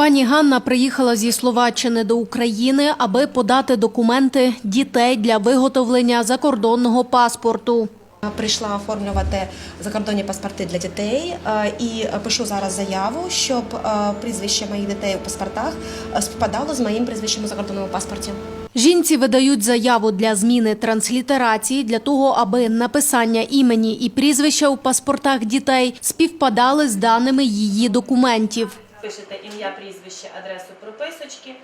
Пані Ганна приїхала зі Словаччини до України, аби подати документи дітей для виготовлення закордонного паспорту. Прийшла оформлювати закордонні паспорти для дітей е, і пишу зараз заяву, щоб е, прізвище моїх дітей у паспортах е, співпадало з моїм прізвищем у закордонному паспорті. Жінці видають заяву для зміни транслітерації для того, аби написання імені і прізвища у паспортах дітей співпадали з даними її документів. Пишете ім'я, прізвище, адресу прописочки.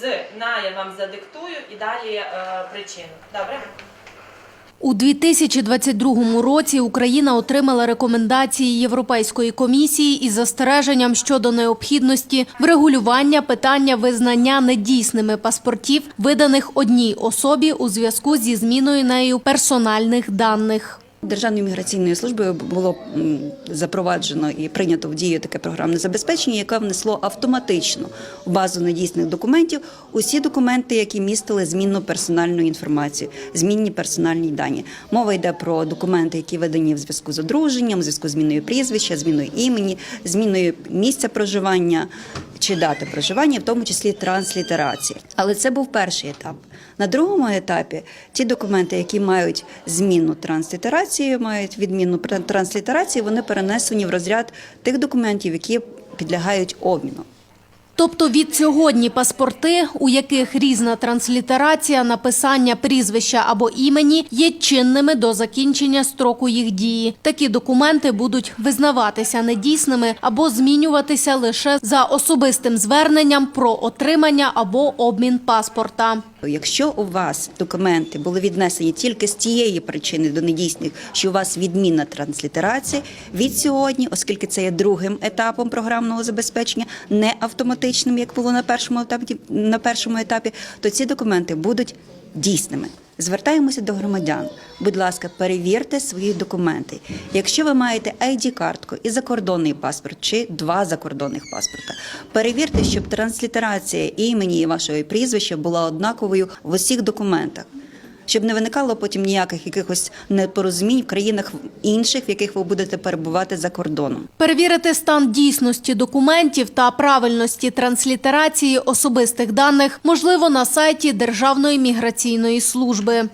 З на я вам задиктую і далі е, причину. Добре? У 2022 році Україна отримала рекомендації Європейської комісії із застереженням щодо необхідності врегулювання питання визнання недійсними паспортів, виданих одній особі у зв'язку зі зміною нею персональних даних. Державною міграційною службою було запроваджено і прийнято в дію таке програмне забезпечення, яке внесло автоматично в базу недійсних документів усі документи, які містили змінну персональну інформацію, змінні персональні дані. Мова йде про документи, які видані в зв'язку з одруженням, в зв'язку з зміною прізвища, зміною імені, зміною місця проживання чи дати проживання, в тому числі транслітерації. Але це був перший етап. На другому етапі ті документи, які мають змінну транслітерацію, мають відмінну тр- транслітерацію, вони перенесені в розряд тих документів, які підлягають обміну. Тобто від сьогодні паспорти, у яких різна транслітерація, написання прізвища або імені, є чинними до закінчення строку їх дії. Такі документи будуть визнаватися недійсними або змінюватися лише за особистим зверненням про отримання або обмін паспорта. Якщо у вас документи були віднесені тільки з тієї причини до недійсних, що у вас відмінна транслітерація, від сьогодні, оскільки це є другим етапом програмного забезпечення, не автоматичним, як було на першому етапі, на першому етапі, то ці документи будуть дійсними. Звертаємося до громадян. Будь ласка, перевірте свої документи. Якщо ви маєте ID-картку і закордонний паспорт, чи два закордонних паспорта, перевірте, щоб транслітерація імені і вашого прізвища була однаковою в усіх документах. Щоб не виникало потім ніяких якихось непорозумінь в країнах інших, в яких ви будете перебувати за кордоном. Перевірити стан дійсності документів та правильності транслітерації особистих даних можливо на сайті Державної міграційної служби.